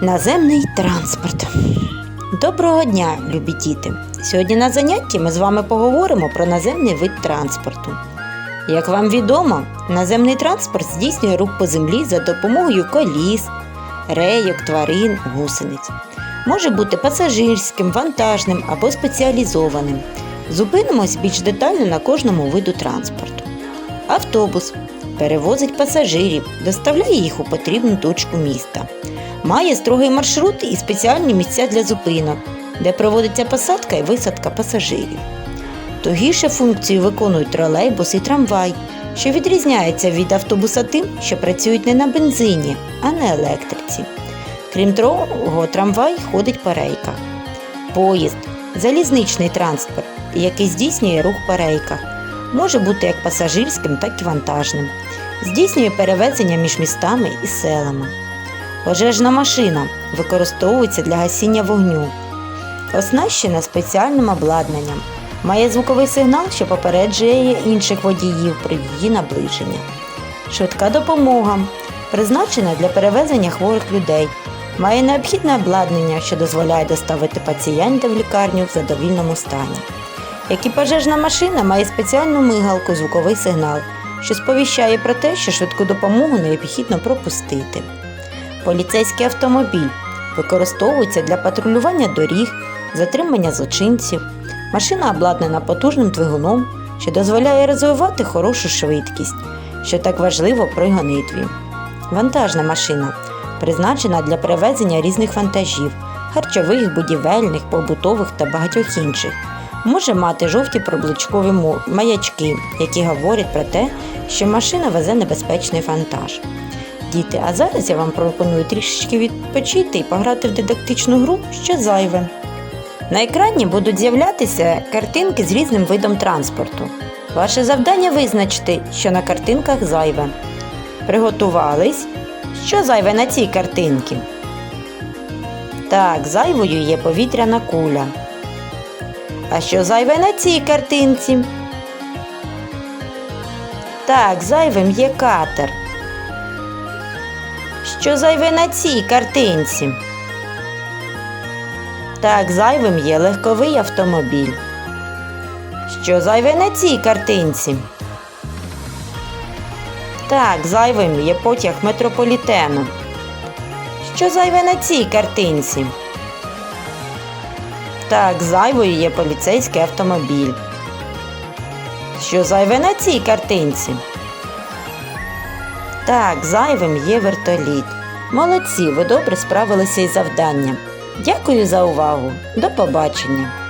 Наземний транспорт. Доброго дня, любі діти! Сьогодні на занятті ми з вами поговоримо про наземний вид транспорту. Як вам відомо, наземний транспорт здійснює рух по землі за допомогою коліс, рейок, тварин, гусениць. Може бути пасажирським, вантажним або спеціалізованим. Зупинимось більш детально на кожному виду транспорту. Автобус перевозить пасажирів, доставляє їх у потрібну точку міста. Має строгий маршрут і спеціальні місця для зупинок, де проводиться посадка і висадка пасажирів. Тугіше функцію виконують тролейбус і трамвай, що відрізняється від автобуса тим, що працюють не на бензині, а на електриці. Крім того, трамвай ходить по рейках. Поїзд залізничний транспорт, який здійснює рух по рейках, може бути як пасажирським, так і вантажним. Здійснює перевезення між містами і селами. Пожежна машина використовується для гасіння вогню. Оснащена спеціальним обладнанням. Має звуковий сигнал, що попереджує інших водіїв про її наближення. Швидка допомога призначена для перевезення хворих людей. Має необхідне обладнання, що дозволяє доставити пацієнта в лікарню в задовільному стані. Як і пожежна машина має спеціальну мигалку звуковий сигнал, що сповіщає про те, що швидку допомогу необхідно пропустити. Поліцейський автомобіль використовується для патрулювання доріг, затримання злочинців. Машина обладнана потужним двигуном, що дозволяє розвивати хорошу швидкість, що так важливо при гонитві. Вантажна машина призначена для перевезення різних вантажів, харчових, будівельних, побутових та багатьох інших. Може мати жовті пробличкові маячки, які говорять про те, що машина везе небезпечний вантаж. Діти, а зараз я вам пропоную трішечки відпочити і пограти в дидактичну гру що зайве. На екрані будуть з'являтися картинки з різним видом транспорту. Ваше завдання визначити, що на картинках зайве. Приготувались? Що зайве на цій картинці? Так, зайвою є повітряна куля. А що зайве на цій картинці? Так, зайвим є катер. Що зайве на цій картинці? Так, зайвим є легковий автомобіль. Що зайве на цій картинці? Так, зайвим є потяг метрополітену. Що зайве на цій картинці? Так, зайвою є поліцейський автомобіль. Що зайве на цій картинці? Так, зайвим є вертоліт. Молодці, ви добре справилися із завданням. Дякую за увагу. До побачення!